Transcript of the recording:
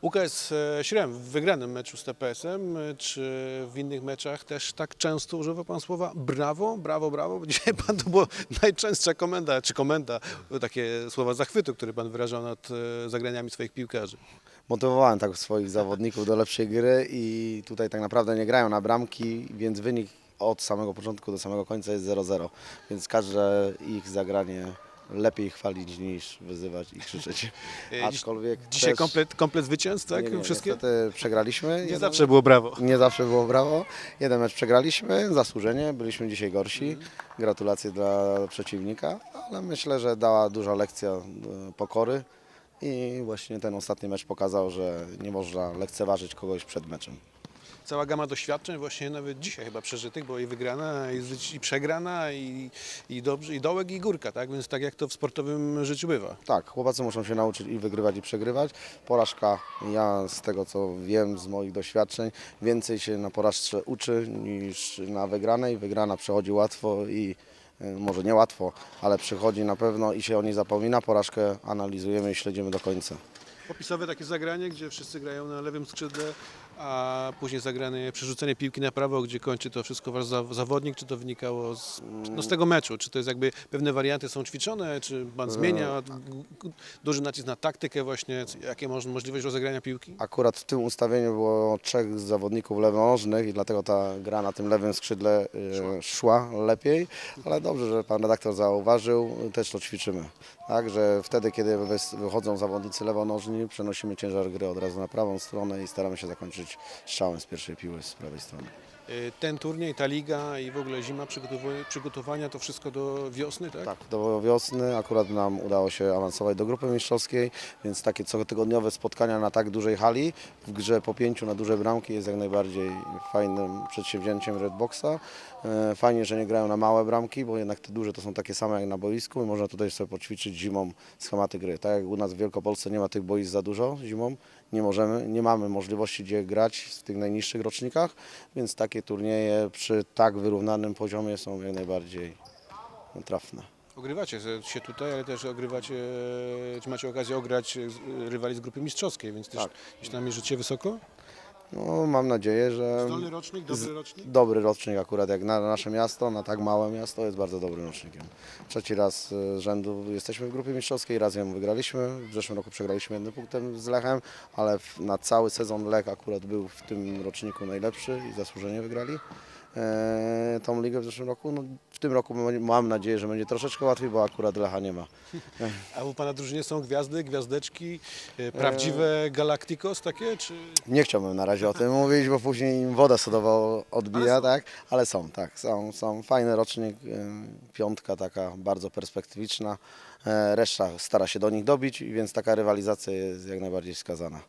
UKS e, Śrem w wygranym meczu z TPS-em, e, czy w innych meczach też tak często używa Pan słowa brawo, brawo, brawo? Dzisiaj Pan to była najczęstsza komenda, czy komenda, takie słowa zachwytu, które Pan wyrażał nad e, zagraniami swoich piłkarzy. Motywowałem tak swoich zawodników do lepszej gry i tutaj tak naprawdę nie grają na bramki, więc wynik od samego początku do samego końca jest 0-0. Więc każde ich zagranie lepiej chwalić niż wyzywać i krzyczeć. Aczkolwiek Dzisiaj też, komplet, komplet zwycięstw, tak? nie, nie, Wszystkie? niestety przegraliśmy. Nie Jeden- zawsze było brawo. Nie zawsze było brawo. Jeden mecz przegraliśmy, zasłużenie, byliśmy dzisiaj gorsi. Gratulacje dla przeciwnika, ale myślę, że dała duża lekcja e, pokory i właśnie ten ostatni mecz pokazał, że nie można lekceważyć kogoś przed meczem. Cała gama doświadczeń właśnie nawet dzisiaj chyba przeżytych, bo i wygrana, i, i przegrana, i, i, dobrze, i dołek, i górka, tak? Więc tak jak to w sportowym życiu bywa. Tak, chłopacy muszą się nauczyć i wygrywać, i przegrywać. Porażka, ja z tego co wiem, z moich doświadczeń, więcej się na porażce uczy niż na wygranej. Wygrana przechodzi łatwo i e, może nie łatwo, ale przychodzi na pewno i się o niej zapomina. Porażkę analizujemy i śledzimy do końca. Opisowe takie zagranie, gdzie wszyscy grają na lewym skrzydle, a później zagranie, przerzucenie piłki na prawo, gdzie kończy to wszystko wasz za- zawodnik, czy to wynikało z, no z tego meczu? Czy to jest jakby pewne warianty są ćwiczone, czy pan zmienia g- g- duży nacisk na taktykę właśnie, jakie może możliwość rozegrania piłki? Akurat w tym ustawieniu było trzech zawodników lewonożnych i dlatego ta gra na tym lewym skrzydle e, szła lepiej, ale dobrze, że pan redaktor zauważył, też to ćwiczymy. Tak, że wtedy, kiedy wychodzą zawodnicy lewonożni, przenosimy ciężar gry od razu na prawą stronę i staramy się zakończyć strzałem z pierwszej piły z prawej strony. Y, Ten turniej, ta liga i w ogóle zima, przygotowania, to wszystko do wiosny, tak? Tak, do wiosny akurat nam udało się awansować do grupy mistrzowskiej, więc takie cotygodniowe spotkania na tak dużej hali w grze po pięciu na duże bramki jest jak najbardziej fajnym przedsięwzięciem Redboxa. E, Fajnie, że nie grają na małe bramki, bo jednak te duże to są takie same jak na boisku i można tutaj sobie poćwiczyć zimą schematy gry. Tak jak u nas w Wielkopolsce nie ma tych boisk za dużo zimą, nie możemy, nie mamy możliwości gdzie grać w tych najniższych rocznikach, więc takie turnieje przy tak wyrównanym poziomie są jak najbardziej trafne. Ogrywacie się tutaj, ale też ogrywacie, czy macie okazję ograć rywali z grupy mistrzowskiej, więc też Tak. gdzieś tam mierzycie wysoko? No, mam nadzieję, że Zdolny rocznik, dobry rocznik? dobry rocznik akurat jak na nasze miasto, na tak małe miasto jest bardzo dobrym rocznikiem. Trzeci raz e, z rzędu jesteśmy w grupie mistrzowskiej, raz ją wygraliśmy, w zeszłym roku przegraliśmy jednym punktem z Lechem, ale w, na cały sezon Lech akurat był w tym roczniku najlepszy i zasłużenie wygrali tą ligę w zeszłym roku. No, w tym roku mam- nadzieję, że będzie troszeczkę łatwiej, bo akurat Lecha nie ma. A u Pana drużynie są gwiazdy, gwiazdeczki, y, prawdziwe Galacticos takie, czy... Nie chciałbym na razie o tym mówić, bo później im woda sodowa odbija, tak? Ale są, tak, są, są. Fajny rocznik, piątka taka bardzo perspektywiczna. E, Reszta stara się do nich dobić, więc taka rywalizacja jest jak najbardziej wskazana.